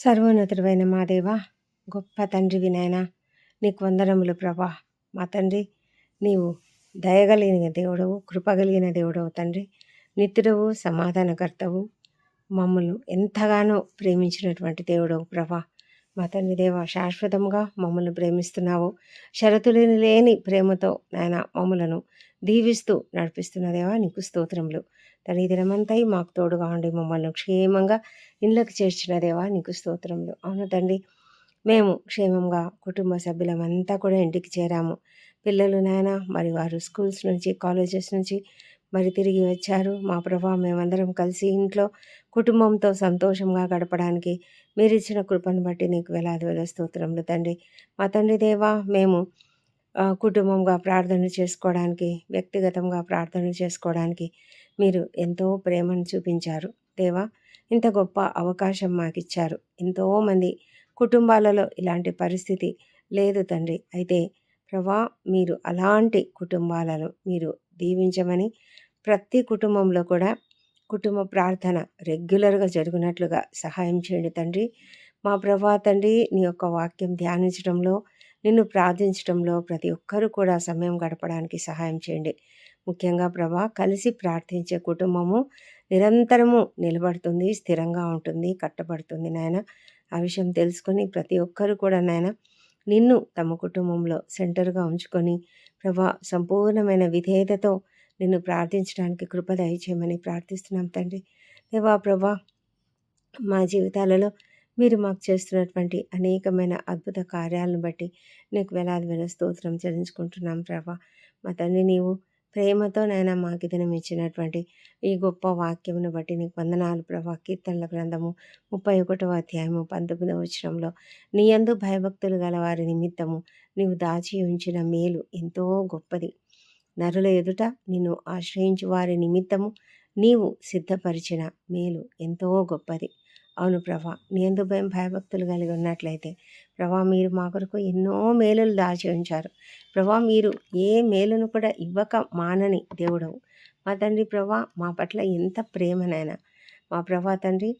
సర్వోన్నతుడైన మా దేవా గొప్ప తండ్రివి నాయన నీకు వందనములు ప్రభా. మా తండ్రి నీవు దయగలిగిన దేవుడవు కృపగలిగిన దేవుడవు తండ్రి. నిత్యుడవు సమాధానకర్తవు మమ్మల్ని ఎంతగానో ప్రేమించినటువంటి దేవుడవు ప్రభా. మా తండ్రి దేవ శాశ్వతంగా మమ్మల్ని ప్రేమిస్తున్నావు. షరతులేని లేని ప్రేమతో నాయన మమ్మలను దీవిస్తూ నడిపిస్తున్న దేవా నీకు స్తోత్రములు. తన దినమంతై మాకు తోడుగా ఉండి మమ్మల్ని క్షేమంగా ఇళ్ళకి చేర్చిన దేవా నీకు స్తోత్రములు. అవును తండ్రి మేము క్షేమంగా కుటుంబ సభ్యులమంతా కూడా ఇంటికి చేరాము. పిల్లలు నాయన మరి వారు స్కూల్స్ నుంచి కాలేజెస్ నుంచి మరి తిరిగి వచ్చారు. మా ప్రభా మేమందరం కలిసి ఇంట్లో కుటుంబంతో సంతోషంగా గడపడానికి మీరు ఇచ్చిన కృపను బట్టి నీకు వేలాది వేల స్తోత్రములు తండ్రి. మా తండ్రి దేవా మేము కుటుంబంగా ప్రార్థన చేసుకోవడానికి వ్యక్తిగతంగా ప్రార్థన చేసుకోవడానికి మీరు ఎంతో ప్రేమను చూపించారు. దేవా ఇంత గొప్ప అవకాశం మాకు ఇచ్చారు ఎంతోమంది కుటుంబాలలో ఇలాంటి పరిస్థితి లేదు తండ్రి. అయితే ప్రభా మీరు అలాంటి కుటుంబాలను మీరు దీవించమని ప్రతి కుటుంబంలో కూడా కుటుంబ ప్రార్థన రెగ్యులర్గా జరుగునట్లుగా సహాయం చేయండి తండ్రి. మా ప్రభా తండ్రి నీ యొక్క వాక్యం ధ్యానించడంలో నిన్ను ప్రార్థించడంలో ప్రతి ఒక్కరూ కూడా సమయం గడపడానికి సహాయం చేయండి. ముఖ్యంగా ప్రభా కలిసి ప్రార్థించే కుటుంబము నిరంతరము నిలబడుతుంది స్థిరంగా ఉంటుంది కట్టబడుతుంది నాయన. ఆ విషయం తెలుసుకొని ప్రతి ఒక్కరు కూడా నాయన నిన్ను తమ కుటుంబంలో సెంటర్గా ఉంచుకొని ప్రభా సంపూర్ణమైన విధేయతతో నిన్ను ప్రార్థించడానికి కృప దయచేయమని ప్రార్థిస్తున్నాం తండ్రి. దేవా ప్రభా మా జీవితాలలో మీరు మాకు చేస్తున్నటువంటి అనేకమైన అద్భుత కార్యాలను బట్టి నీకు వేలాది వేల స్తోత్రం చెల్లించుకుంటున్నాం ప్రభా. మా తండ్రి నీవు ప్రేమతో నాయన మాకు దినం ఇచ్చినటువంటి ఈ గొప్ప వాక్యమును బట్టి నీకు వందనాలు ప్రభా. కీర్తనల గ్రంథము ముప్పై ఒకటవ అధ్యాయము పంతొమ్మిదవ వచనంలో నీ యందు భయభక్తులు గల వారి నిమిత్తము నీవు దాచి ఉంచిన మేలు ఎంతో గొప్పది. నరుల ఎదుట నిన్ను ఆశ్రయించు వారి నిమిత్తము నీవు సిద్ధపరిచిన మేలు ఎంతో గొప్పది. అవును ప్రభా. నీ ఎందు భయం భయభక్తులు కలిగి ఉన్నట్లయితే ప్రభా మీరు మా కొరకు ఎన్నో మేలులు దాచి ఉంచారు. ప్రభా మీరు ఏ మేలును కూడా ఇవ్వక మానని దేవుడవు. మా తండ్రి ప్రభా మా పట్ల ఎంత ప్రేమనైనా. మా ప్రభా తండ్రి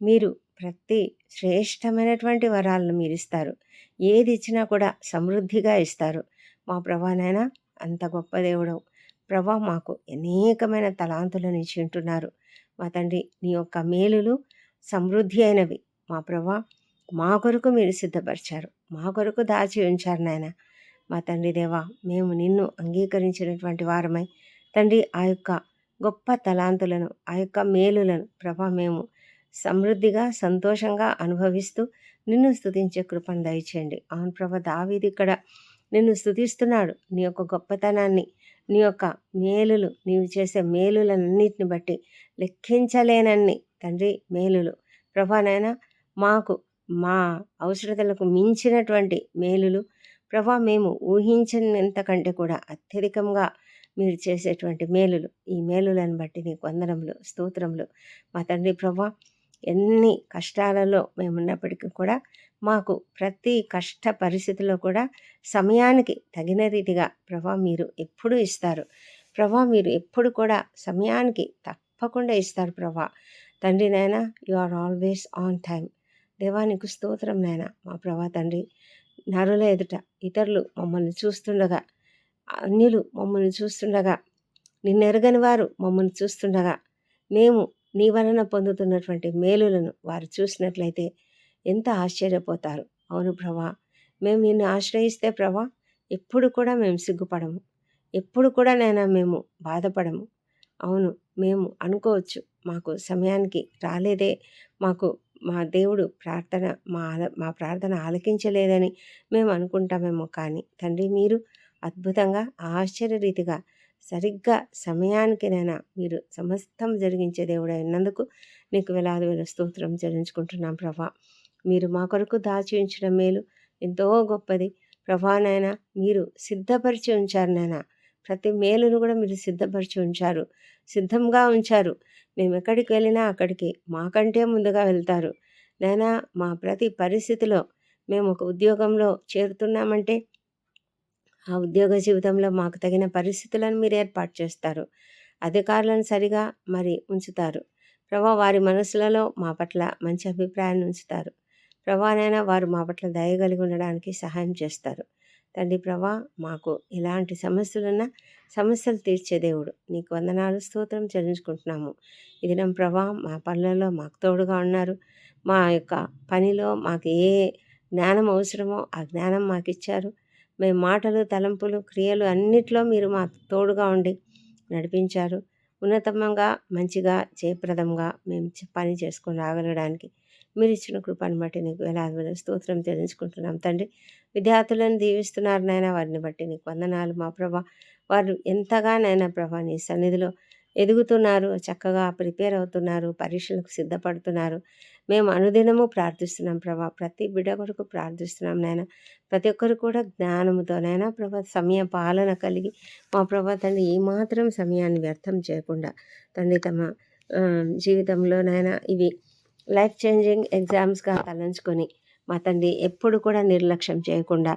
మీరు ప్రతి శ్రేష్టమైనటువంటి వరాలను మీరు ఇస్తారు. ఏది ఇచ్చినా కూడా సమృద్ధిగా ఇస్తారు. మా ప్రభానైనా అంత గొప్ప దేవుడవు. ప్రభా మాకు అనేకమైన తలాంతులను ఇచ్చి ఉంటున్నారు. మా తండ్రి నీ యొక్క మేలులు సమృద్ధి అయినవి. మా ప్రభా మా కొరకు మీరు సిద్ధపరిచారు. మా కొరకు దాచి ఉంచారు నాయన. మా తండ్రి దేవా మేము నిన్ను అంగీకరించినటువంటి వారమై తండ్రి ఆ యొక్క గొప్ప తలాంతులను ఆ యొక్క మేలులను ప్రభా మేము సమృద్ధిగా సంతోషంగా అనుభవిస్తూ నిన్ను స్థుతించే కృపను దయచేయండి. అవును ప్రభ దావీది ఇక్కడ నిన్ను స్థుతిస్తున్నాడు నీ యొక్క గొప్పతనాన్ని నీ యొక్క మేలులు నీవు చేసే మేలులన్నిటిని బట్టి లెక్కించలేనన్ని తండ్రి మేలులు. ప్రభానైనా మాకు మా అవసరతలకు మించినటువంటి మేలులు. ప్రభా మేము ఊహించినంత కంటే కూడా అత్యధికంగా మీరు చేసేటువంటి మేలులు. ఈ మేలులను బట్టి నీకు వందనములు స్తోత్రములు. మా తండ్రి ప్రభా ఎన్ని కష్టాలలో మేము ఉన్నప్పటికీ కూడా మాకు ప్రతి కష్ట పరిస్థితిలో కూడా సమయానికి తగిన రీతిగా ప్రభా మీరు ఎప్పుడు ఇస్తారు. ప్రభా మీరు ఎప్పుడు కూడా సమయానికి తప్పకుండా ఇస్తారు ప్రభా. తండ్రి నాయన you are always on time దేవానికి స్తోత్రం నాయన మా ప్రభా తండ్రి. నరుల ఎదుట ఇతరులు మమ్మల్ని చూస్తుండగా అన్యులు మమ్మల్ని చూస్తుండగా నిన్నెరగని వారు మమ్మల్ని చూస్తుండగా మేము నీ వలన పొందుతున్నటువంటి మేలులను వారు చూసినట్లయితే ఎంత ఆశ్చర్యపోతారు. అవును ప్రభా మేము నిన్ను ఆశ్రయిస్తే ప్రభా ఎప్పుడు కూడా మేము సిగ్గుపడము. ఎప్పుడు కూడా నైనా మేము బాధపడము. అవును మేము అనుకోవచ్చు మాకు సమయానికి రాలేదే. మాకు మా దేవుడు ప్రార్థన మా ఆల- మా ప్రార్థన ఆలకించలేదని మేము అనుకుంటామేమో కానీ తండ్రి మీరు అద్భుతంగా ఆశ్చర్యరీతిగా సరిగ్గా సమయానికినైనా మీరు సమస్తం జరిగించే దేవుడు అయినందుకు నీకు వేలాది వేల స్తోత్రం చెల్లించుకుంటున్నాం ప్రభా. మీరు మా కొరకు దాచి ఉంచిన మేలు. ఎంతో గొప్పది. ప్రభానైనా మీరు సిద్ధపరిచి ఉంచారు నాయన ప్రతి మేలును కూడా మీరు సిద్ధపరిచి ఉంచారు. సిద్ధంగా ఉంచారు. మేము ఎక్కడికి వెళ్ళినా అక్కడికి మాకంటే ముందుగా వెళ్తారు. నైనా మా ప్రతి పరిస్థితిలో మేము ఒక ఉద్యోగంలో చేరుతున్నామంటే ఆ ఉద్యోగ జీవితంలో మాకు తగిన పరిస్థితులను మీరు ఏర్పాటు చేస్తారు. అధికారులను సరిగా మరి ఉంచుతారు. ప్రభా వారి మనసులలో మా పట్ల మంచి అభిప్రాయాన్ని ఉంచుతారు. ప్రభానైనా వారు మా పట్ల దయ కలిగి ఉండడానికి సహాయం చేస్తారు. తండ్రి ప్రభా మాకు ఎలాంటి సమస్యలున్నా సమస్యలు తీర్చే దేవుడు. నీకు వందనాలు స్తోత్రం చెల్లించుకుంటున్నాము. ఇదినం దినం ప్రభా మా పనులలో మాకు తోడుగా ఉన్నారు. మా యొక్క పనిలో మాకు ఏ జ్ఞానం అవసరమో ఆ జ్ఞానం మాకు ఇచ్చారు. మేము మాటలు తలంపులు క్రియలు అన్నిట్లో మీరు మా తోడుగా ఉండి నడిపించారు. ఉన్నతంగా మంచిగా జయప్రదంగా మేము పని చేసుకొని రాగలగడానికి మీరు ఇచ్చిన కృపను బట్టి నీకు వేలాది వేల స్తోత్రం చెల్లించుకుంటున్నాం. తండ్రి విద్యార్థులను దీవిస్తున్నారు నాయన. వారిని బట్టి నీకు వందనాలు. మా ప్రభా వారు ఎంతగానైనా ప్రభా నీ సన్నిధిలో ఎదుగుతున్నారు చక్కగా ప్రిపేర్ అవుతున్నారు పరీక్షలకు సిద్ధపడుతున్నారు. మేము అనుదినము ప్రార్థిస్తున్నాం ప్రభా. ప్రతి బిడ్డ కొరకు ప్రార్థిస్తున్నాం నాయన. ప్రతి ఒక్కరు కూడా జ్ఞానముతోనైనా ప్రభా సమయ పాలన కలిగి మా ప్రభా తండ్రి ఏమాత్రం సమయాన్ని వ్యర్థం చేయకుండా తండ్రి తమ జీవితంలోనైనా ఇవి లైఫ్ చేంజింగ్ ఎగ్జామ్స్గా తలంచుకొని మా తండ్రి ఎప్పుడు కూడా నిర్లక్ష్యం చేయకుండా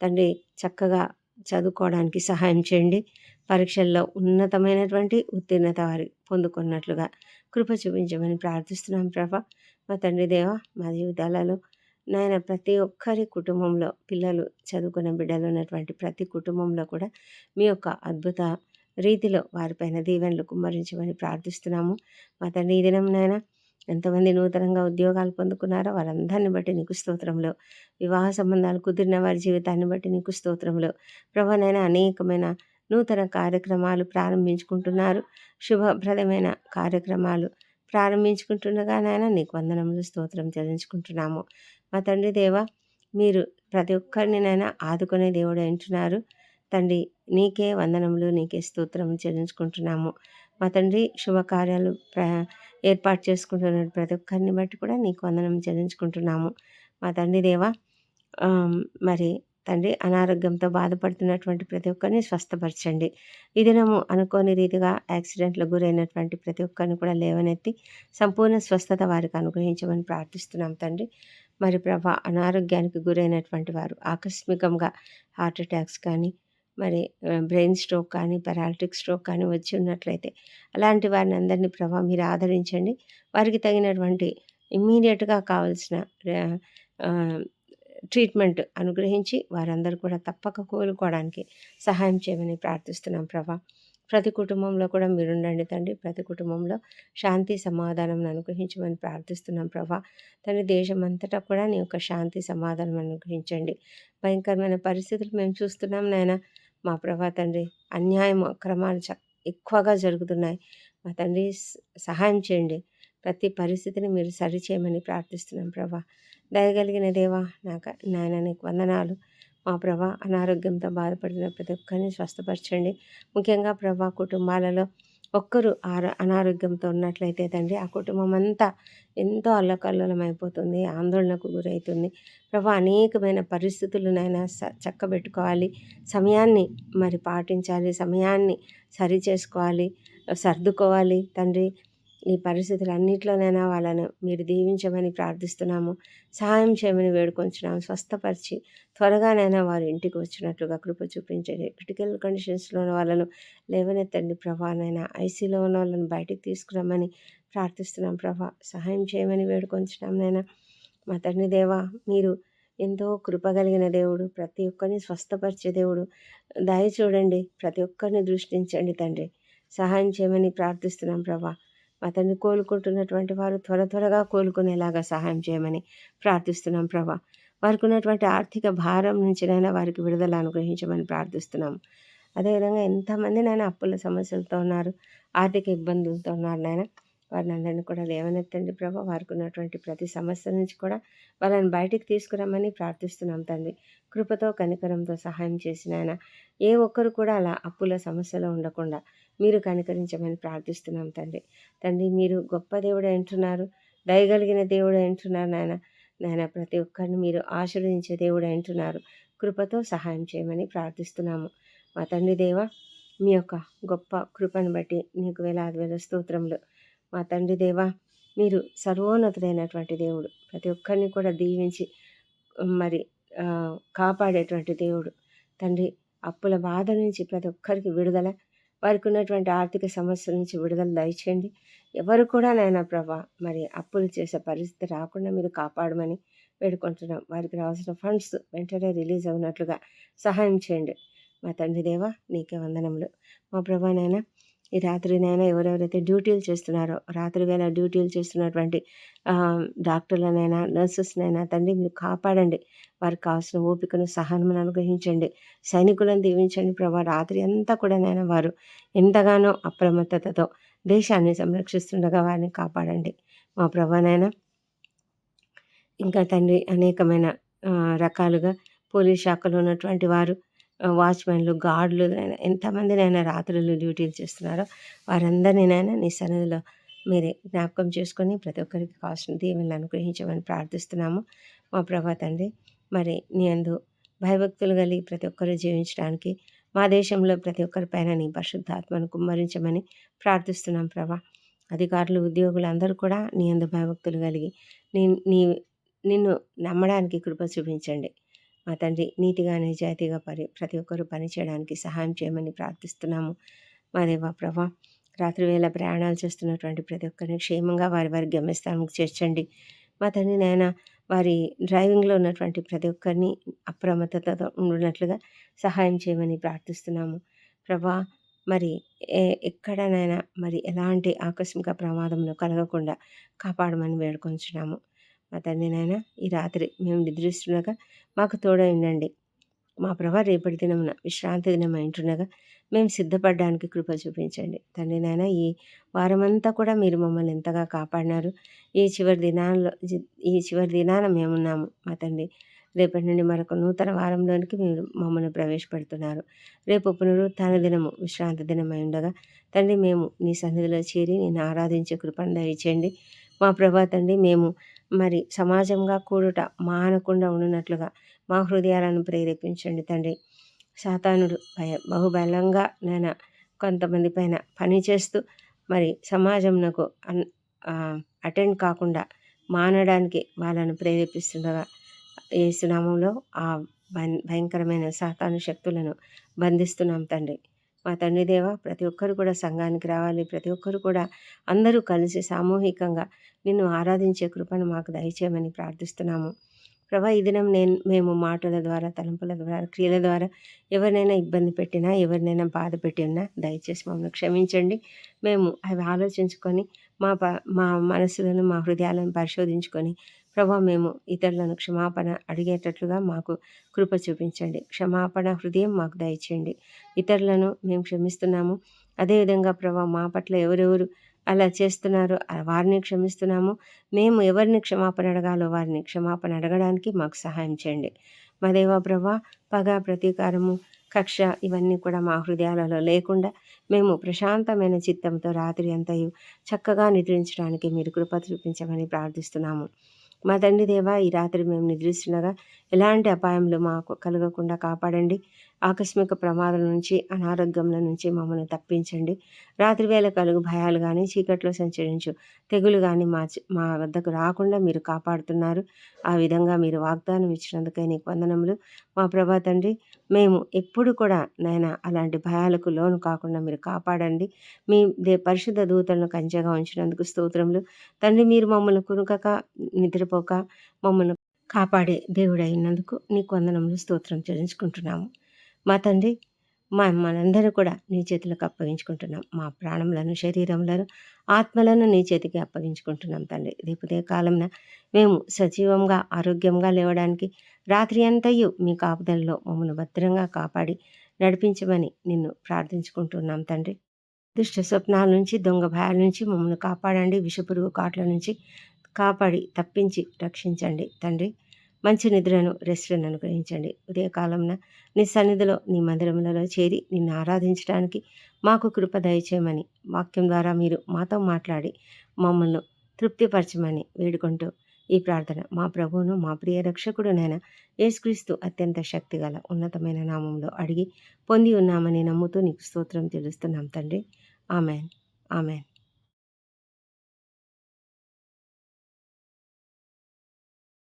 తండ్రి చక్కగా చదువుకోవడానికి సహాయం చేయండి. పరీక్షల్లో ఉన్నతమైనటువంటి ఉత్తీర్ణత వారి పొందుకున్నట్లుగా కృప చూపించమని ప్రార్థిస్తున్నాం ప్రభా. మా తండ్రి దేవ మా జీవితాలలో నాయన ప్రతి ఒక్కరి కుటుంబంలో పిల్లలు చదువుకున్న బిడ్డలు ఉన్నటువంటి ప్రతి కుటుంబంలో కూడా మీ యొక్క అద్భుత రీతిలో వారిపైన దీవెనలు కుమ్మరించమని ప్రార్థిస్తున్నాము. మా తండ్రి ఈ దినం నాయన ఎంతమంది నూతనంగా ఉద్యోగాలు పొందుకున్నారో వారందరిని బట్టి నీకు స్తోత్రంలో వివాహ సంబంధాలు కుదిరిన వారి జీవితాన్ని బట్టి నీకు స్తోత్రంలో. ప్రభనైనా అనేకమైన నూతన కార్యక్రమాలు ప్రారంభించుకుంటున్నారు. శుభప్రదమైన కార్యక్రమాలు ప్రారంభించుకుంటుండగా నాయన నీకు వందనములు స్తోత్రం చెల్లించుకుంటున్నాము. మా తండ్రి దేవ మీరు ప్రతి ఒక్కరిని నైనా ఆదుకునే దేవుడు అంటున్నారు తండ్రి నీకే వందనములు నీకే స్తోత్రం చెల్లించుకుంటున్నాము. మా తండ్రి శుభకార్యాలు ప్ర ఏర్పాటు చేసుకుంటున్న ప్రతి ఒక్కరిని బట్టి కూడా నీకు వందనం చెల్లించుకుంటున్నాము. మా తండ్రి దేవ మరి తండ్రి అనారోగ్యంతో బాధపడుతున్నటువంటి ప్రతి ఒక్కరిని స్వస్థపరచండి. ఈ దినము అనుకోని రీతిగా యాక్సిడెంట్లకు గురైనటువంటి ప్రతి ఒక్కరిని కూడా లేవనెత్తి సంపూర్ణ స్వస్థత వారికి అనుగ్రహించమని ప్రార్థిస్తున్నాం తండ్రి. మరి ప్రభా అనారోగ్యానికి గురైనటువంటి వారు ఆకస్మికంగా హార్ట్ అటాక్స్ కానీ మరి బ్రెయిన్ స్ట్రోక్ కానీ పెరాలిటిక్ స్ట్రోక్ కానీ వచ్చి ఉన్నట్లయితే అలాంటి వారిని అందరినీ ప్రభా మీరు ఆదరించండి. వారికి తగినటువంటి ఇమ్మీడియట్గా కావాల్సిన ట్రీట్మెంట్ అనుగ్రహించి వారందరూ కూడా తప్పక కోలుకోవడానికి సహాయం చేయమని ప్రార్థిస్తున్నాం ప్రభా. ప్రతి కుటుంబంలో కూడా మీరుండండి తండ్రి. ప్రతి కుటుంబంలో శాంతి సమాధానం అనుగ్రహించమని ప్రార్థిస్తున్నాం ప్రభా. తండ్రి దేశం అంతటా కూడా నీ యొక్క శాంతి సమాధానం అనుగ్రహించండి. భయంకరమైన పరిస్థితులు మేము చూస్తున్నాం నాయన. మా ప్రభా తండ్రి అన్యాయం అక్రమాలు చ ఎక్కువగా జరుగుతున్నాయి. మా తండ్రి సహాయం చేయండి. ప్రతి పరిస్థితిని మీరు సరిచేయమని ప్రార్థిస్తున్నాం ప్రభా. దయగలిగిన దేవా నాక నాయన నీకు వందనాలు. మా ప్రభా అనారోగ్యంతో బాధపడుతున్న ప్రతి ఒక్కరిని స్వస్థపరచండి. ముఖ్యంగా ప్రభా కుటుంబాలలో ఒక్కరు ఆరో అనారోగ్యంతో ఉన్నట్లయితే తండ్రి ఆ కుటుంబం అంతా ఎంతో అల్లకల్లోలం అయిపోతుంది ఆందోళనకు గురవుతుంది ప్రభా అనేకమైన పరిస్థితులనైనా స చక్కబెట్టుకోవాలి. సమయాన్ని మరి పాటించాలి సమయాన్ని సరి చేసుకోవాలి సర్దుకోవాలి తండ్రి. ఈ పరిస్థితులన్నింటిలోనైనా వాళ్ళను మీరు దీవించమని ప్రార్థిస్తున్నాము. సహాయం చేయమని వేడుకొంచున్నాము. స్వస్థపరిచి త్వరగానైనా వారు ఇంటికి వచ్చినట్లుగా కృప చూపించండి క్రిటికల్ కండిషన్స్లో ఉన్న వాళ్ళను లేవనెత్తండి ప్రభానైనా ఐసీలో ఉన్న వాళ్ళని బయటికి తీసుకురమ్మని ప్రార్థిస్తున్నాం ప్రభా. సహాయం చేయమని వేడుకొంచున్నాం నైనా. మా తండ్రి దేవా మీరు ఎంతో కృపగలిగిన దేవుడు ప్రతి ఒక్కరిని స్వస్థపరిచే దేవుడు. దయ చూడండి ప్రతి ఒక్కరిని దృష్టించండి తండ్రి. సహాయం చేయమని ప్రార్థిస్తున్నాం ప్రభా. అతన్ని కోలుకుంటున్నటువంటి వారు త్వర త్వరగా కోలుకునేలాగా సహాయం చేయమని ప్రార్థిస్తున్నాం ప్రభా. వారికి ఉన్నటువంటి ఆర్థిక భారం నుంచినైనా వారికి విడుదల అనుగ్రహించమని ప్రార్థిస్తున్నాం. అదేవిధంగా ఎంతమంది నాయన అప్పుల సమస్యలతో ఉన్నారు ఆర్థిక ఇబ్బందులతో ఉన్నారు నాయన. వారిని అందరినీ కూడా లేవనెత్తండి ప్రభా. వారికి ఉన్నటువంటి ప్రతి సమస్య నుంచి కూడా వాళ్ళని బయటికి తీసుకురమ్మని ప్రార్థిస్తున్నాం తండ్రి. కృపతో కనికరంతో సహాయం చేసిన ఆయన ఏ ఒక్కరు కూడా అలా అప్పుల సమస్యలో ఉండకుండా మీరు కనికరించమని ప్రార్థిస్తున్నాం తండ్రి. తండ్రి మీరు గొప్ప దేవుడు అంటున్నారు దయగలిగిన దేవుడు అంటున్నారు నాయన. నాయన ప్రతి ఒక్కరిని మీరు ఆశీర్వదించే దేవుడు అంటున్నారు. కృపతో సహాయం చేయమని ప్రార్థిస్తున్నాము. మా తండ్రి దేవ మీ యొక్క గొప్ప కృపను బట్టి నీకు వేలాది వేల స్తోత్రములు. మా తండ్రి దేవ మీరు సర్వోన్నతుడైనటువంటి దేవుడు. ప్రతి ఒక్కరిని కూడా దీవించి మరి కాపాడేటువంటి దేవుడు. తండ్రి అప్పుల బాధ నుంచి ప్రతి ఒక్కరికి విడుదల. వారికి ఉన్నటువంటి ఆర్థిక సమస్యల నుంచి విడుదల దయచేయండి. ఎవరు కూడా నాయన ప్రభా మరి అప్పులు చేసే పరిస్థితి రాకుండా మీరు కాపాడమని వేడుకుంటున్నాం. వారికి రావాల్సిన ఫండ్స్ వెంటనే రిలీజ్ అవునట్లుగా సహాయం చేయండి. మా తండ్రి దేవా నీకే వందనములు. మా ప్రభా నాయన ఈ రాత్రినైనా ఎవరెవరైతే డ్యూటీలు చేస్తున్నారో రాత్రి వేళ డ్యూటీలు చేస్తున్నటువంటి డాక్టర్లనైనా నర్సెస్నైనా తండ్రి మీరు కాపాడండి. వారికి కావాల్సిన ఓపికను సహనమును అనుగ్రహించండి. సైనికులను దీవించండి ప్రభా. రాత్రి అంతా కూడా వారు ఎంతగానో అప్రమత్తతతో దేశాన్ని సంరక్షిస్తుండగా వారిని కాపాడండి. మా ప్రభానైనా ఇంకా తండ్రి అనేకమైన రకాలుగా పోలీస్ శాఖలో ఉన్నటువంటి వారు వాచ్మెన్లు గార్డులు ఎంతమందినైనా రాత్రులు డ్యూటీలు చేస్తున్నారో వారందరినైనా నీ సన్నిధిలో మీరే జ్ఞాపకం చేసుకొని ప్రతి ఒక్కరికి కావాల్సిన దీవెనలు అనుగ్రహించమని ప్రార్థిస్తున్నాము. మా ప్రభా తండ్రి మరి నీ అందు భయభక్తులు కలిగి ప్రతి ఒక్కరు జీవించడానికి మా దేశంలో ప్రతి ఒక్కరిపైన నీ పరిశుద్ధాత్మను కుమ్మరించమని ప్రార్థిస్తున్నాం ప్రభా. అధికారులు ఉద్యోగులు అందరూ కూడా నీ అందు భయభక్తులు కలిగి నీ నీ నిన్ను నమ్మడానికి కృప చూపించండి. మా తండ్రి నీతిగా నిజాయితీగా పరి ప్రతి ఒక్కరూ పనిచేయడానికి సహాయం చేయమని ప్రార్థిస్తున్నాము. మా దేవా ప్రభా రాత్రి వేళ ప్రయాణాలు చేస్తున్నటువంటి ప్రతి ఒక్కరిని క్షేమంగా వారి వారి గమ్యస్థానానికి చేర్చండి. మా తండ్రి నాయన వారి డ్రైవింగ్లో ఉన్నటువంటి ప్రతి ఒక్కరిని అప్రమత్తతతో ఉన్నట్లుగా సహాయం చేయమని ప్రార్థిస్తున్నాము. ప్రభా మరి ఎక్కడనైనా మరి ఎలాంటి ఆకస్మిక ప్రమాదంలో కలగకుండా కాపాడమని వేడుకొంచున్నాము. మా తండ్రి నాయన ఈ రాత్రి మేము నిద్రిస్తుండగా మాకు తోడై ఉండండి మా ప్రభా రేపటి దినమున విశ్రాంతి దినం ఉంటుండగా మేము సిద్ధపడడానికి కృప చూపించండి. తండ్రి నాయన ఈ వారమంతా కూడా మీరు మమ్మల్ని ఎంతగా కాపాడినారు. ఈ చివరి దినాల్లో ఈ చివరి దినాన మేమున్నాము. మా తండ్రి రేపటి నుండి మరొక నూతన వారంలోనికి మీరు మమ్మల్ని ప్రవేశపెడుతున్నారు. రేపు పునరుత్థాన దినము విశ్రాంతి దినమై ఉండగా తండ్రి మేము నీ సన్నిధిలో చేరి నేను ఆరాధించే కృపను దయచేయండి. మా ప్రభా తండ్రి మేము మరి సమాజంగా కూడుట మానకుండా ఉండినట్లుగా మా హృదయాలను ప్రేరేపించండి తండ్రి. సాతానుడు భయ బహుబలంగా నేను కొంతమంది పైన పనిచేస్తూ మరి సమాజంకు అన్ అటెండ్ కాకుండా మానడానికి వాళ్ళను ప్రేరేపిస్తుండగా ఏసునామంలో ఆ భయంకరమైన సాతాను శక్తులను బంధిస్తున్నాం తండ్రి. మా తండ్రి దేవ ప్రతి ఒక్కరు కూడా సంఘానికి రావాలి. ప్రతి ఒక్కరు కూడా అందరూ కలిసి సామూహికంగా నిన్ను ఆరాధించే కృపను మాకు దయచేయమని ప్రార్థిస్తున్నాము. ప్రభా ఈ దినం నేను మేము మాటల ద్వారా తలంపుల ద్వారా క్రియల ద్వారా ఎవరినైనా ఇబ్బంది పెట్టినా ఎవరినైనా బాధ పెట్టినా దయచేసి మమ్మల్ని క్షమించండి. మేము అవి ఆలోచించుకొని మా ప మా మనసులను మా హృదయాలను పరిశోధించుకొని ప్రభా మేము ఇతరులను క్షమాపణ అడిగేటట్లుగా మాకు కృప చూపించండి. క్షమాపణ హృదయం మాకు దయచేయండి. ఇతరులను మేము క్షమిస్తున్నాము. అదేవిధంగా ప్రభా మా పట్ల ఎవరెవరు అలా చేస్తున్నారు వారిని క్షమిస్తున్నాము. మేము ఎవరిని క్షమాపణ అడగాలో వారిని క్షమాపణ అడగడానికి మాకు సహాయం చేయండి. మా దేవా ప్రభా పగ ప్రతీకారము కక్ష ఇవన్నీ కూడా మా హృదయాలలో లేకుండా మేము ప్రశాంతమైన చిత్తంతో రాత్రి అంతయు చక్కగా నిద్రించడానికి మీరు కృప చూపించమని ప్రార్థిస్తున్నాము. మా తండ్రి దేవా ఈ రాత్రి మేము నిద్రిస్తుండగా ఎలాంటి అపాయములు మాకు కలగకుండా కాపాడండి. ఆకస్మిక ప్రమాదం నుంచి అనారోగ్యంల నుంచి మమ్మల్ని తప్పించండి. రాత్రివేళ కలుగు భయాలు కానీ చీకట్లో సంచరించు తెగులు కానీ మా మా వద్దకు రాకుండా మీరు కాపాడుతున్నారు. ఆ విధంగా మీరు వాగ్దానం ఇచ్చినందుకే నీకు వందనములు. మా ప్రభా తండ్రి మేము ఎప్పుడు కూడా నైనా అలాంటి భయాలకు లోను కాకుండా మీరు కాపాడండి. మీ దే పరిశుద్ధ దూతలను కంచెగా ఉంచినందుకు స్తోత్రములు. తండ్రి మీరు మమ్మల్ని కునుకక నిద్రపోక మమ్మల్ని కాపాడే దేవుడైనందుకు నీకు వందనములు. స్తోత్రం చెల్లించుకుంటున్నాము. మా తండ్రి మా మనందరూ కూడా నీ చేతులకు అప్పగించుకుంటున్నాం. మా ప్రాణములను శరీరములను ఆత్మలను నీ చేతికి అప్పగించుకుంటున్నాం తండ్రి. రేపుదే కాలంన మేము సజీవంగా ఆరోగ్యంగా లేవడానికి రాత్రి అంతయు మీ కాపుదలలో మమ్మల్ని భద్రంగా కాపాడి నడిపించమని నిన్ను ప్రార్థించుకుంటున్నాం తండ్రి. దుష్ట స్వప్నాల నుంచి దొంగ భయాల నుంచి మమ్మల్ని కాపాడండి. విషపురుగు కాట్ల నుంచి కాపాడి తప్పించి రక్షించండి తండ్రి. మంచి నిద్రను రెస్ట్ను అనుగ్రహించండి. ఉదయకాలంన నీ సన్నిధిలో నీ మందిరములలో చేరి నిన్ను ఆరాధించడానికి మాకు కృప దయచేయమని వాక్యం ద్వారా మీరు మాతో మాట్లాడి మమ్మల్ని తృప్తిపరచమని వేడుకుంటూ ఈ ప్రార్థన మా ప్రభువును మా ప్రియ రక్షకుడునైనా యేసుక్రీస్తు అత్యంత శక్తిగల ఉన్నతమైన నామంలో అడిగి పొంది ఉన్నామని నమ్ముతూ నీకు స్తోత్రం తెలుస్తున్నాం తండ్రి. ఆమెన్. ఆమెన్.